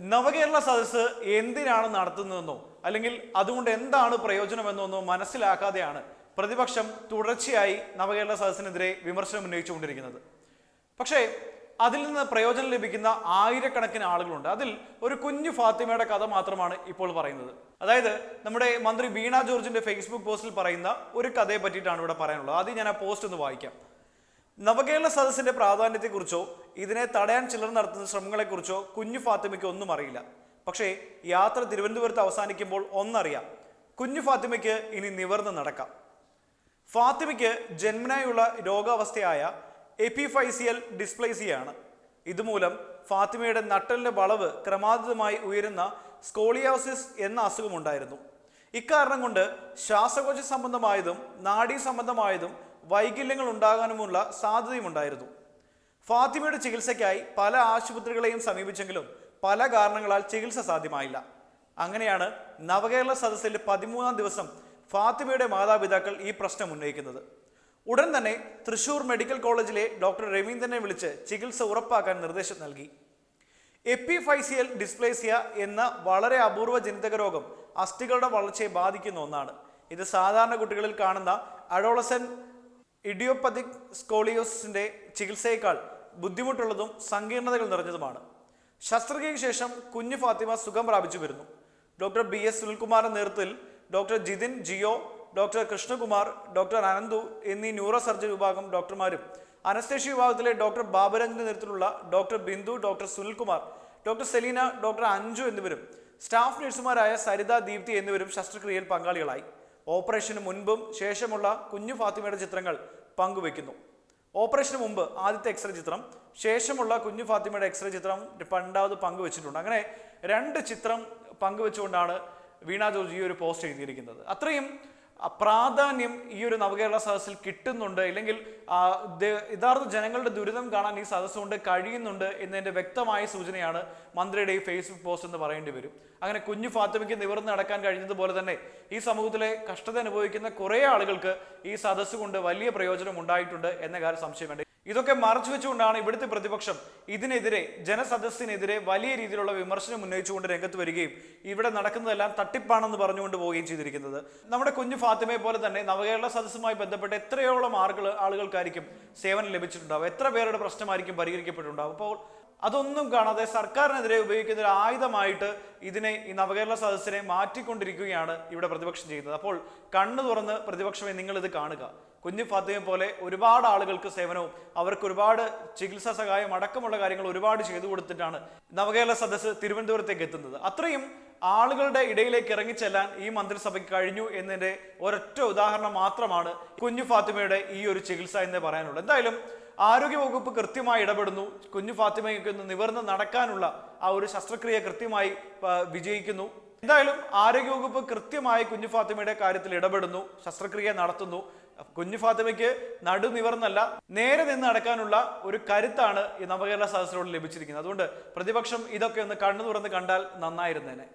നവകേരള സദസ്സ് എന്തിനാണ് നടത്തുന്നതെന്നോ അല്ലെങ്കിൽ അതുകൊണ്ട് എന്താണ് പ്രയോജനമെന്നോ മനസ്സിലാക്കാതെയാണ് പ്രതിപക്ഷം തുടർച്ചയായി നവകേരള സദസ്സിനെതിരെ വിമർശനം ഉന്നയിച്ചുകൊണ്ടിരിക്കുന്നത്. പക്ഷേ അതിൽ നിന്ന് പ്രയോജനം ലഭിക്കുന്ന ആയിരക്കണക്കിന് ആളുകളുണ്ട്. അതിൽ ഒരു കുഞ്ഞു ഫാത്തിമയുടെ കഥ മാത്രമാണ് ഇപ്പോൾ പറയുന്നത്. അതായത് നമ്മുടെ മന്ത്രി വീണ ജോർജിന്റെ ഫേസ്ബുക്ക് പോസ്റ്റിൽ പറയുന്ന ഒരു കഥയെ പറ്റിയിട്ടാണ് ഇവിടെ പറയാനുള്ളത്. ആദ്യം ഞാൻ ആ പോസ്റ്റ് ഒന്ന് വായിക്കാം. നവകേരള സദസ്സിന്റെ പ്രാധാന്യത്തെക്കുറിച്ചോ ഇതിനെ തടയാൻ ചിലർ നടത്തുന്ന ശ്രമങ്ങളെക്കുറിച്ചോ കുഞ്ഞു ഫാത്തിമയ്ക്ക് ഒന്നും അറിയില്ല. പക്ഷേ യാത്ര തിരുവനന്തപുരത്ത് അവസാനിക്കുമ്പോൾ ഒന്നറിയാം. കുഞ്ഞു ഫാത്തിമയ്ക്ക് ഇനി നിവർന്ന് നടക്കാം. ഫാത്തിമയ്ക്ക് ജന്മനായുള്ള രോഗാവസ്ഥയായ എപ്പിഫൈസിയൽ ഡിസ്പ്ലേസിയാണ് ഇതുമൂലം ഫാത്തിമയുടെ നട്ടലിന്റെ വളവ് ക്രമാതീതമായി ഉയരുന്ന സ്കോളിയോസിസ് എന്ന അസുഖമുണ്ടായിരുന്നു. ഇക്കാരണം കൊണ്ട് ശ്വാസകോശ സംബന്ധമായതും നാഡീ സംബന്ധമായതും വൈകല്യങ്ങൾ ഉണ്ടാകാനുമുള്ള സാധ്യതയുമുണ്ടായിരുന്നു. ഫാത്തിമയുടെ ചികിത്സയ്ക്കായി പല ആശുപത്രികളെയും സമീപിച്ചെങ്കിലും പല കാരണങ്ങളാൽ ചികിത്സ സാധ്യമായില്ല. അങ്ങനെയാണ് നവകേരള സദസ്സിൽ പതിമൂന്നാം ദിവസം ഫാത്തിമയുടെ മാതാപിതാക്കൾ ഈ പ്രശ്നം ഉന്നയിക്കുന്നത്. ഉടൻ തന്നെ തൃശൂർ മെഡിക്കൽ കോളേജിലെ ഡോക്ടർ രവീന്ദ്രനെ വിളിച്ച് ചികിത്സ ഉറപ്പാക്കാൻ നിർദ്ദേശം നൽകി. എപ്പിഫൈസിയൽ ഡിസ്പ്ലേസിയ എന്ന വളരെ അപൂർവ ജനിതക രോഗം അസ്ഥികളുടെ വളർച്ചയെ ബാധിക്കുന്ന ഒന്നാണ്. ഇത് സാധാരണ കുട്ടികളിൽ കാണുന്ന അഡോളസൻ ഇഡിയോപ്പതിക് സ്കോളിയോസിന്റെ ചികിത്സയേക്കാൾ ബുദ്ധിമുട്ടുള്ളതും സങ്കീർണതകൾ നിറഞ്ഞതുമാണ്. ശസ്ത്രക്രിയയ്ക്ക് ശേഷം കുഞ്ഞു ഫാത്തിമ സുഖം പ്രാപിച്ചു വരുന്നു. ഡോക്ടർ ബി എസ് സുനിൽകുമാറിന്റെ നേതൃത്വത്തിൽ doctor Jithin Jio doctor Krishnakumar doctor Ananthu എന്നീ ന്യൂറോ സർജറി വിഭാഗം ഡോക്ടർമാരും അനസ്തേഷ്യ വിഭാഗത്തിലെ ഡോക്ടർ ബാബുരഞ്ജിന്റെ നേതൃത്വത്തിലുള്ള doctor Bindu doctor Sunilkumar doctor Selina doctor Anju എന്നിവരും സ്റ്റാഫ് നഴ്സുമാരായ സരിത ദീപ്തി എന്നിവരും ശസ്ത്രക്രിയയിൽ പങ്കാളികളായി. ഓപ്പറേഷന് മുൻപും ശേഷമുള്ള കുഞ്ഞു ഫാത്തിമയുടെ ചിത്രങ്ങൾ പങ്കുവെക്കുന്നു ഓപ്പറേഷന് മുമ്പ് ആദ്യത്തെ എക്സ്റേ ചിത്രം ശേഷമുള്ള കുഞ്ഞു ഫാത്തിമയുടെ എക്സ്റേ ചിത്രം രണ്ടാമത് പങ്കുവെച്ചിട്ടുണ്ട്. അങ്ങനെ രണ്ട് ചിത്രം പങ്കുവെച്ചുകൊണ്ടാണ് വീണ ജോർജ് ഈ ഒരു പോസ്റ്റ് എഴുതിയിരിക്കുന്നത്. അത്രയും പ്രാധാന്യം ഈ ഒരു നവകേരള സദസ്സിൽ കിട്ടുന്നുണ്ട് അല്ലെങ്കിൽ യഥാർത്ഥ ജനങ്ങളുടെ ദുരിതം കാണാൻ ഈ സദസ്സുകൊണ്ട് കഴിയുന്നുണ്ട് എന്നതിന്റെ വ്യക്തമായ സൂചനയാണ് മന്ത്രിയുടെ ഈ ഫേസ്ബുക്ക് പോസ്റ്റ് എന്ന് പറയേണ്ടി വരും. അങ്ങനെ കുഞ്ഞു ഫാത്തിമയ്ക്ക് നിവർന്ന് നടക്കാൻ കഴിഞ്ഞതുപോലെ തന്നെ ഈ സമൂഹത്തിലെ കഷ്ടത അനുഭവിക്കുന്ന കുറേ ആളുകൾക്ക് ഈ സദസ്സ് കൊണ്ട് വലിയ പ്രയോജനം ഉണ്ടായിട്ടുണ്ട് എന്ന കാര്യം സംശയം ഇതൊക്കെ മറച്ചു വെച്ചുകൊണ്ടാണ് ഇവിടുത്തെ പ്രതിപക്ഷം ഇതിനെതിരെ ജനസദസ്സിനെതിരെ വലിയ രീതിയിലുള്ള വിമർശനം ഉന്നയിച്ചുകൊണ്ട് രംഗത്ത് വരികയും ഇവിടെ നടക്കുന്നതെല്ലാം തട്ടിപ്പാണെന്ന് പറഞ്ഞുകൊണ്ട് പോവുകയും ചെയ്തിരിക്കുന്നത്. നമ്മുടെ കുഞ്ഞു ഫാത്തിമയെ പോലെ തന്നെ നവകേരള സദസ്സുമായി ബന്ധപ്പെട്ട് എത്രയോളം ആളുകൾ ആളുകൾക്കായിരിക്കും സേവനം ലഭിച്ചിട്ടുണ്ടാവും എത്ര പേരുടെ പ്രശ്നമായിരിക്കും പരിഹരിക്കപ്പെട്ടിട്ടുണ്ടാവും അപ്പോൾ അതൊന്നും കാണാതെ സർക്കാരിനെതിരെ ഉപയോഗിക്കുന്ന ഒരു ആയുധമായിട്ട് ഇതിനെ ഈ നവകേരള സദസ്സിനെ മാറ്റിക്കൊണ്ടിരിക്കുകയാണ് ഇവിടെ പ്രതിപക്ഷം ചെയ്യുന്നത്. അപ്പോൾ കണ്ണു തുറന്ന് പ്രതിപക്ഷമേ നിങ്ങൾ ഇത് കാണുക. കുഞ്ഞു ഫാത്തിമയെ പോലെ ഒരുപാട് ആളുകൾക്ക് സേവനവും അവർക്ക് ഒരുപാട് ചികിത്സാ സഹായം അടക്കമുള്ള കാര്യങ്ങൾ ഒരുപാട് ചെയ്തു കൊടുത്തിട്ടാണ് നവകേരള സദസ്സ് തിരുവനന്തപുരത്തേക്ക് എത്തുന്നത്. അത്രയും ആളുകളുടെ ഇടയിലേക്ക് ഇറങ്ങിച്ചെല്ലാൻ ഈ മന്ത്രിസഭയ്ക്ക് കഴിഞ്ഞു എന്നതിന്റെ ഒരൊറ്റ ഉദാഹരണം മാത്രമാണ് കുഞ്ഞു ഫാത്തിമയുടെ ഈ ഒരു ചികിത്സ എന്ന് പറയാനുള്ളത് എന്തായാലും ആരോഗ്യവകുപ്പ് കൃത്യമായി ഇടപെടുന്നു. കുഞ്ഞു ഫാത്തിമയ്ക്ക് ഒന്ന് നിവർന്ന് നടക്കാനുള്ള ആ ഒരു ശസ്ത്രക്രിയ കൃത്യമായി വിജയിക്കുന്നു. എന്തായാലും ആരോഗ്യവകുപ്പ് കൃത്യമായി കുഞ്ഞു ഫാത്തിമയുടെ കാര്യത്തിൽ ഇടപെടുന്നു ശസ്ത്രക്രിയ നടത്തുന്നു. കുഞ്ഞു ഫാത്തിമയ്ക്ക് നടു നിവർന്നല്ല നേരെ നിന്ന് നടക്കാനുള്ള ഒരു കരുത്താണ് ഈ നവകേരള സദസ്സിനോട് ലഭിച്ചിരിക്കുന്നത്. അതുകൊണ്ട് പ്രതിപക്ഷം ഇതൊക്കെ ഒന്ന് കണ്ണു തുറന്ന് കണ്ടാൽ നന്നായിരുന്നേനെ.